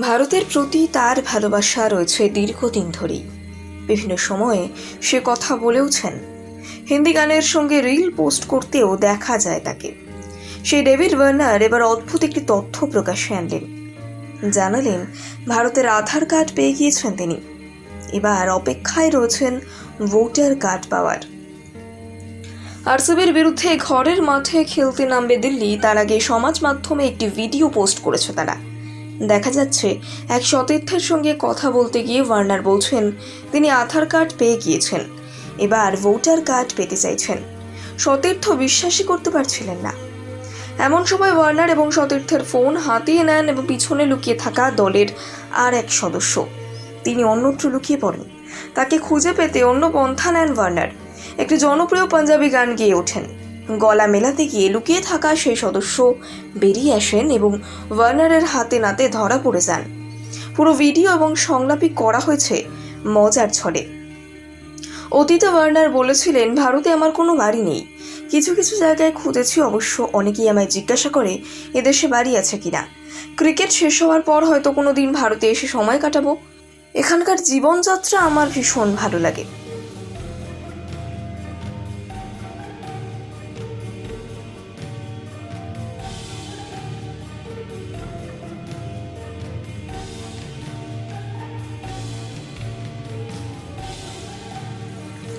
ভারতের প্রতি তার ভালোবাসা রয়েছে দীর্ঘদিন ধরেই। বিভিন্ন সময়ে সে কথা বলেওছেন। হিন্দি গানের সঙ্গে রিল পোস্ট করতেও দেখা যায় তাকে। সেই ডেভিড ওয়ার্নার এবার অদ্ভুত একটি তথ্য প্রকাশ্যে আনলেন। জানালেন, ভারতের আধার কার্ড পেয়ে গিয়েছেন তিনি। এবার অপেক্ষায় রয়েছেন ভোটার কার্ড পাওয়ার। আরসিবির বিরুদ্ধে ঘরের মাঠে খেলতে নামবে দিল্লি, তার আগে সমাজ মাধ্যমে একটি ভিডিও পোস্ট করেছে তারা। দেখা যাচ্ছে, এক সতীর্থের সঙ্গে কথা বলতে গিয়ে ওয়ার্নার বলছেন, তিনি আধার কার্ড পেয়ে গিয়েছেন। এবার ভোটার কার্ড পেতে চাইছেন। সতীর্থ বিশ্বাসই করতে পারছিলেন না। এমন সময় ওয়ার্নার এবং সতীর্থের ফোন হাতিয়ে নেন এবং পিছনে লুকিয়ে থাকা দলের আর এক সদস্য। তিনি অন্যত্র লুকিয়ে পড়েন। তাকে খুঁজে পেতে অন্য পন্থা নেন ওয়ার্নার একটি জনপ্রিয় পাঞ্জাবি গান গেয়ে ওঠেন। গলা মেলাতে গিয়ে লুকিয়ে থাকা সেই সদস্য বেরিয়ে আসেন এবং ওয়ার্নারের হাতে নাতে ধরা পড়ে যান। পুরো ভিডিও এবং সংলাপই করা হয়েছে মজার ছলে। অতীতে ওয়ার্নার বলেছিলেন, ভারতে আমার কোনো বাড়ি নেই। কিছু কিছু জায়গায় খুঁজেছি, অবশ্য অনেকেই আমায় জিজ্ঞাসা করে, এদেশে বাড়ি আছে কিনা? ক্রিকেট শেষ হওয়ার পর হয়তো কোনো দিন ভারতে এসে সময় কাটাবো? এখানকার জীবনযাত্রা আমার ভীষণ ভালো লাগে।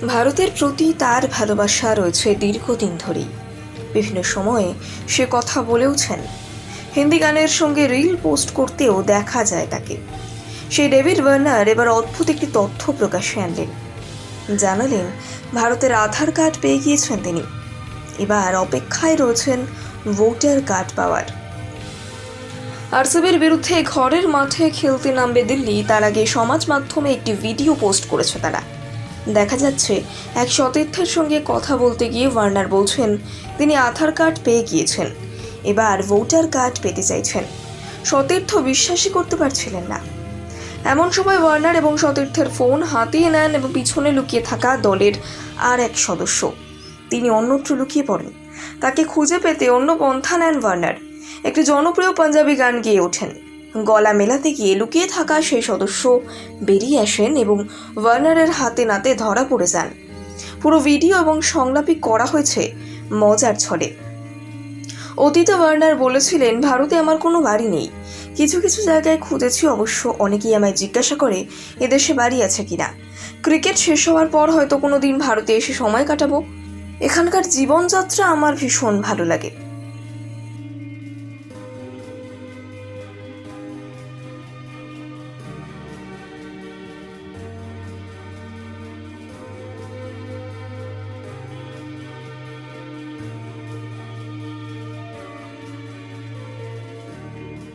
ভারতের প্রতি তার ভালোবাসা রয়েছে দীর্ঘদিন ধরেই। বিভিন্ন সময়ে সে কথা বলেওছেন। হিন্দি গানের সঙ্গে রিল পোস্ট করতেও দেখা যায় তাকে। সেই ডেভিড বার্নার এবার অদ্ভুত একটি তথ্য প্রকাশে আনলেন। জানালেন, ভারতের আধার কার্ড পেয়ে গিয়েছেন তিনি। এবার অপেক্ষায় রয়েছেন ভোটার কার্ড পাওয়ার। আরসিবির বিরুদ্ধে ঘরের মাঠে খেলতে নামবে দিল্লি, তার আগে সমাজ মাধ্যমে একটি ভিডিও পোস্ট করেছে তারা। দেখা যাচ্ছে এক সতীর্থের সঙ্গে কথা বলতে গিয়ে ওয়ার্নার বলছেন, তিনি আধার কার্ড পেয়ে গিয়েছেন। এবার ভোটার কার্ড পেতে চাইছেন। সতীর্থ বিশ্বাসই করতে পারছিলেন না। এমন সময় ওয়ার্নার এবং সতীর্থের ফোন হাতিয়ে নেন এবং পিছনে লুকিয়ে থাকা দলের আর এক সদস্য। তিনি অন্যত্র লুকিয়ে পড়েন। তাকে খুঁজে পেতে অন্য পন্থা নেন ওয়ার্নার একটি জনপ্রিয় পাঞ্জাবি গান গেয়ে ওঠেন। গলা মেলাতে গিয়ে লুকিয়ে থাকা সেই সদস্য বেরিয়ে আসেন এবং ওয়ার্নারের হাতে নাতে ধরা পড়ে যান। পুরো ভিডিও এবং সংলাপই করা হয়েছে মজার ছলে। অতীতে ওয়ার্নার বলেছিলেন, ভারতে আমার কোনো বাড়ি নেই। কিছু কিছু জায়গায় খুঁজেছি, অবশ্য অনেকেই আমায় জিজ্ঞাসা করে, এদেশে বাড়ি আছে কিনা ক্রিকেট শেষ হওয়ার পর হয়তো কোনো দিন ভারতে এসে সময় কাটাবো। এখানকার জীবনযাত্রা আমার ভীষণ ভালো লাগে।